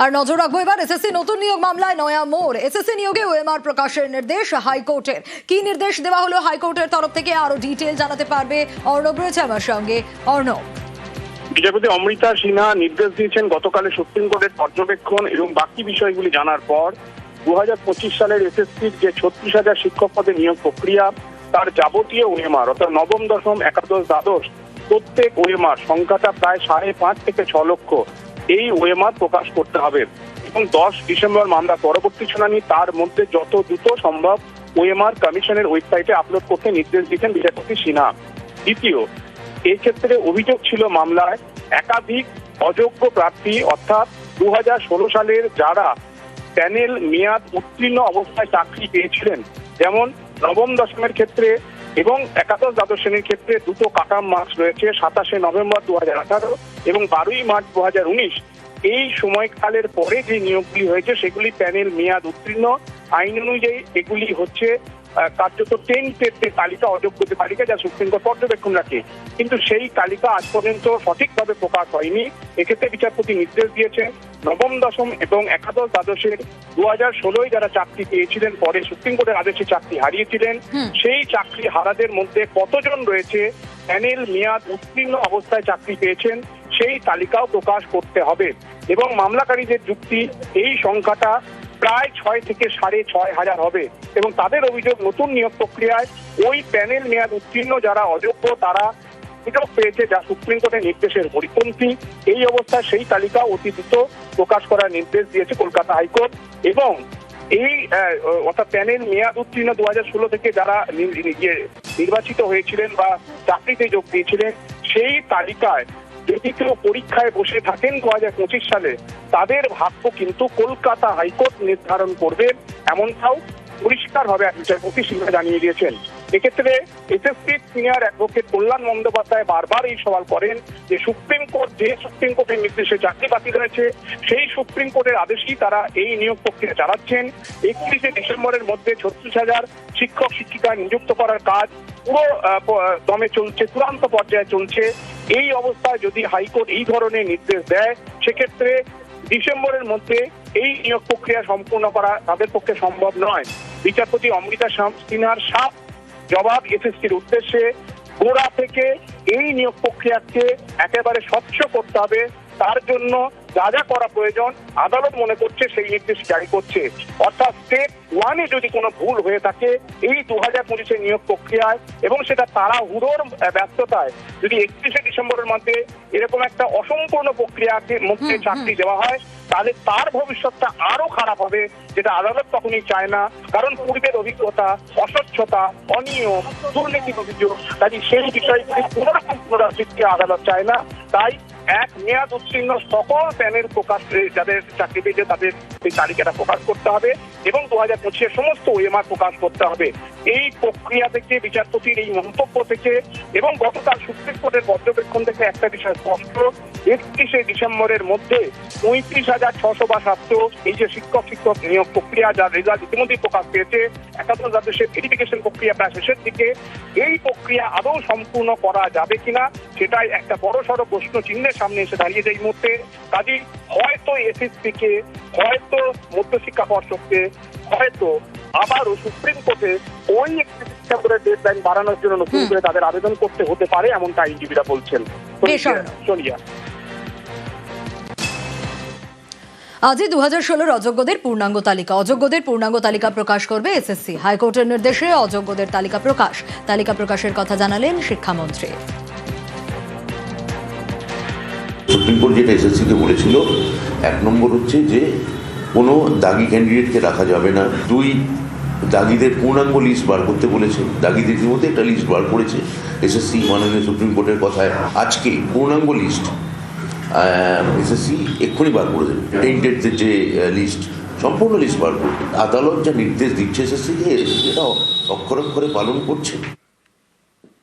আর নজর রাখব এবার এসএসসি নতুন নিয়োগ মামলায় নয়া মোড়। এসএসসি নিয়োগে ওএমআর প্রকাশের নির্দেশ হাইকোর্টের। কি নির্দেশ দেওয়া হলো হাইকোর্টের তরফ থেকে আরও ডিটেল জানাতে পারবে অর্ণব রয়েছে আমার সঙ্গে। অর্ণব। বিচারপতি অমৃতা সিনহা নির্দেশ দিয়েছেন গতকালে সুপ্রিম কোর্টের পর্যবেক্ষণ এবং বাকি বিষয়গুলি জানার পর দু হাজার পঁচিশ সালের এসএসসির যে ছত্রিশ হাজার শিক্ষক পদে নিয়োগ প্রক্রিয়া, তার যাবতীয় ওএমআর অর্থাৎ নবম দশম একাদশ দ্বাদশ প্রত্যেক ওএমআর সংখ্যাটা প্রায় সাড়ে পাঁচ থেকে ছ লক্ষ। এই ওএমআর প্রকাশ করতে হবে। এবং দশ ডিসেম্বর মামলা, পরবর্তী শুনানি, তার মধ্যে যত দ্রুত সম্ভব ওএমআর কমিশনের ওয়েবসাইটে আপলোড করতে নির্দেশ দিয়েছেন বিচারপতি সিনহা। দ্বিতীয় এই ক্ষেত্রে অভিযোগ ছিল মামলায় একাধিক অযোগ্য প্রার্থী, অর্থাৎ দু হাজার ষোলো সালের যারা প্যানেল মেয়াদ উত্তীর্ণ অবস্থায় চাকরি পেয়েছিলেন, যেমন নবম দশমের ক্ষেত্রে এবং একাদশ দ্বাদশ শ্রেণির ক্ষেত্রে দুটো কাটাম মার্কস রয়েছে, সাতাশে নভেম্বর দু হাজার আঠারো এবং বারোই মার্চ দু হাজার উনিশ। এই সময়কালের পরে যে নিয়োগগুলি হয়েছে, সেগুলি প্যানেল মেয়াদ উত্তীর্ণ। আইন অনুযায়ী এগুলি হচ্ছে কার্যত টেন টেস্টের তালিকা অযোগ্যদের তালিকা যা সুপ্রিম কোর্ট পর্যবেক্ষণ রাখে। কিন্তু সেই তালিকা আজ পর্যন্ত সঠিকভাবে প্রকাশ হয়নি। এক্ষেত্রে বিচারপতি নির্দেশ দিয়েছেন নবম দশম এবং একাদশ দ্বাদশের দু হাজার ষোলোয় যারা চাকরি পেয়েছিলেন পরে সুপ্রিম কোর্টের আদেশে চাকরি হারিয়েছিলেন। সেই চাকরি হারাদের মধ্যে কতজন রয়েছে? প্যানেল মেয়াদ উত্তীর্ণ অবস্থায় চাকরি পেয়েছেন সেই তালিকাও প্রকাশ করতে হবে। এবং মামলাকারীদের যুক্তি এই সংখ্যাটা প্রায় ছয় থেকে সাড়ে ছয় হাজার হবে এবং তাদের অভিযোগ নতুন নিয়োগ প্রক্রিয়ায় ওই প্যানেল মেয়াদ উত্তীর্ণ যারা অযোগ্য তারা সুযোগ পেয়েছে যা সুপ্রিম কোর্টের নির্দেশের পরিপন্থী। এই অবস্থায় সেই তালিকা অতি দ্রুত প্রকাশ করার নির্দেশ দিয়েছে কলকাতা হাইকোর্ট এবং এই অর্থাৎ প্যানেল মেয়াদ উত্তীর্ণ দু হাজার ষোলো থেকে যারা ইয়ে, নির্বাচিত হয়েছিলেন বা চাকরিতে যোগ দিয়েছিলেন সেই তালিকায় যদি কেউ পরীক্ষায় বসে থাকেন দু হাজার পঁচিশ সালে তাদের ভাগ্য কিন্তু কলকাতা হাইকোর্ট নির্ধারণ করবে এমনটাও পরিষ্কারভাবে বিচারপতি সিংহা জানিয়ে দিয়েছেন। এক্ষেত্রে SSC senior advocate Kalyan Bandyopadhyay বারবার এই সওয়াল করেন যে সুপ্রিম কোর্ট যে সুপ্রিম কোর্টের নির্দেশে চাকরি বাতিল হয়েছে, সেই সুপ্রিম কোর্টের আদেশেই তারা এই নিয়োগ প্রক্রিয়া চালাচ্ছেন। একত্রিশে ডিসেম্বরের মধ্যে ছত্রিশ হাজার শিক্ষক শিক্ষিকা নিযুক্ত করার কাজ পুরো দমে চলছে, চূড়ান্ত পর্যায়ে চলছে। এই অবস্থায় যদি হাইকোর্ট এই ধরনের নির্দেশ দেয়, সেক্ষেত্রে ডিসেম্বরের মধ্যে এই নিয়োগ প্রক্রিয়া সম্পূর্ণ করা তাদের পক্ষে সম্ভব নয়। বিচারপতি অমৃতা সিনহার সাপ জবাব এসএসসির উদ্দেশ্যে গোড়া থেকে এই নিয়োগ প্রক্রিয়াকে একেবারে স্বচ্ছ করতে হবে। তার জন্য যা যা করা প্রয়োজন আদালত মনে করছে সেই নির্দেশ জারি করছে। অর্থাৎ স্টেপ ওয়ানে যদি কোনো ভুল হয়ে থাকে এই দু হাজার পঁচিশের নিয়োগ প্রক্রিয়ায় এবং সেটা তাড়াহুড়োর আহ, ব্যস্ততায় যদি একত্রিশে ডিসেম্বরের মধ্যে এরকম একটা অসম্পূর্ণ প্রক্রিয়াকে মধ্যে। চাকরি দেওয়া হয় তাহলে তার ভবিষ্যৎটা আরও খারাপ হবে যেটা আদালত তখনই চায় না। কারণ পূর্বের অভিজ্ঞতা অস্বচ্ছতা অনিয়ম দুর্নীতির অভিযোগ কাজে সেই বিষয়গুলি কোনোরকম পুনরাবৃত্তি আদালত চায় না। তাই এক মেয়াদ উত্তীর্ণ সকল প্যানেল প্রকাশ যাদের চাকরি পেয়েছে তাদের এই তালিকাটা প্রকাশ করতে হবে এবং দু হাজার পঁচিশের সমস্ত ওএমআর প্রকাশ করতে হবে। এই প্রক্রিয়া থেকে, বিচারপতির এই মন্তব্য থেকে এবং গতকাল সুপ্রিম কোর্টের পর্যবেক্ষণ থেকে একটা বিষয় স্পষ্ট, একত্রিশে ডিসেম্বরের মধ্যে পঁয়ত্রিশ হাজার ছশো বা সাতশো এই যে শিক্ষক শিক্ষক নিয়োগ প্রক্রিয়া, যার রেজাল্ট ইতিমধ্যেই প্রকাশ পেয়েছে একাদশ দ্বাদশের ভেরিফিকেশন প্রক্রিয়া প্রায় শেষের দিকে, এই প্রক্রিয়া আদৌ সম্পূর্ণ করা যাবে কিনা, সেটাই একটা বড় সড়ো প্রশ্ন চিহ্নের সামনে এসে দাঁড়িয়ে যায় এই মুহূর্তে। কাজেই হয়তো এসএসসি কে হয়তো মধ্যশিক্ষা পর্ষদকে, হয়তো আবারও সুপ্রিম কোর্টে ওই একটি ডিসেম্বরের ডেডলাইন বাড়ানোর জন্য নতুন করে তাদের আবেদন করতে হতে পারে এমনটা আইনজীবীরা বলছেন। সোনিয়া আজই দু হাজার ষোলোর অযোগ্যদের পূর্ণাঙ্গ তালিকা। অযোগ্যদের পূর্ণাঙ্গ তালিকা প্রকাশ করবে এসএসসি হাইকোর্টের নির্দেশে অযোগ্যদের তালিকা প্রকাশ। তালিকা প্রকাশের কথা জানালেন শিক্ষামন্ত্রী। সুপ্রিম কোর্ট যেটা এসএসসিকে বলেছিল এক নম্বর হচ্ছে যে কোনো দাগি ক্যান্ডিডেটকে রাখা যাবে না। দুই দাগিদের পূর্ণাঙ্গ লিস্ট বার করতে বলেছে। দাগিদের ইতিমধ্যে একটা লিস্ট বার করেছে এসএসসি মাননীয় সুপ্রিম কোর্টের কথায়। আজকে পূর্ণাঙ্গ লিস্ট এসএসসি এক্ষুনি বার করে দেবে। টেন্টেডদের যে লিস্ট সম্পূর্ণ লিস্ট বার করবে। আদালত যা নির্দেশ দিচ্ছে এসএসসিকে এটা অক্ষর অক্ষরে পালন করছে।